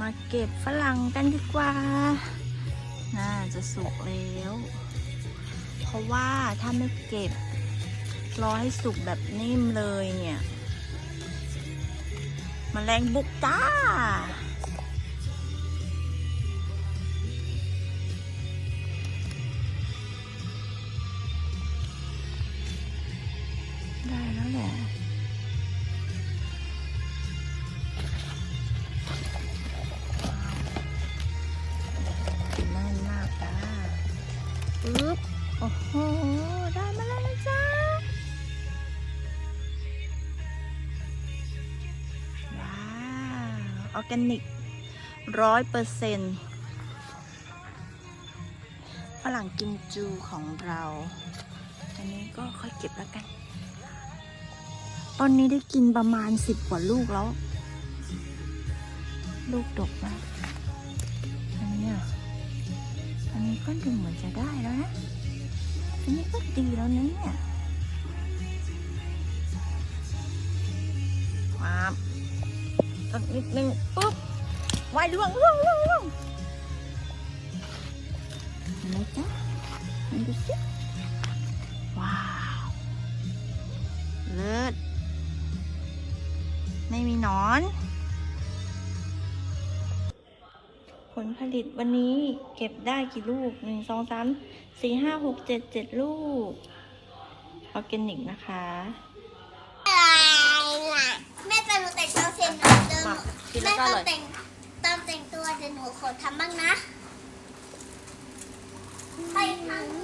มาเก็บฝรั่งกันดีกว่า น่าจะสุกแล้ว เพราะว่าถ้าไม่เก็บ รอให้สุกแบบนิ่มเลยเนี่ยมแมลงบุกจ้าได้แล้วแหละ โอ้โห ได้มาแล้วนะจ้าว้าว ออร์แกนิกร้อยเปอร์เซ็นต์ฝรั่งกิมจูของเรา อันนี้ก็ค่อยเก็บแล้วกัน ตอนนี้ได้กินประมาณสิบกว่าลูกแล้ว ลูกดกมากอันนี้อะอันนี้ก็ดูเหมือนจะได้แล้วนะ นนี้ก็ดีแล้วนะเนี่ยครับสักนิดนึงปุ๊บวายล่วงล่วงล่วงล่วงเห็นไหมจ๊ะมันดูสิว้าวเลิศไม่มีหนอน ลผลิตวันนี้เก็บได้กี่ลูกหนึ่งสองสามสี่ห้าหกเจ็ดเจ็ดลูกออร์แกนิกนะคะอะไรล่ะแม่เป็นแต่งตัวเสร็จหนูเดิมแม่ต้องแต่งตองแต่งตัวเดี๋ยวหนูขอทำบ้างนะไปทำ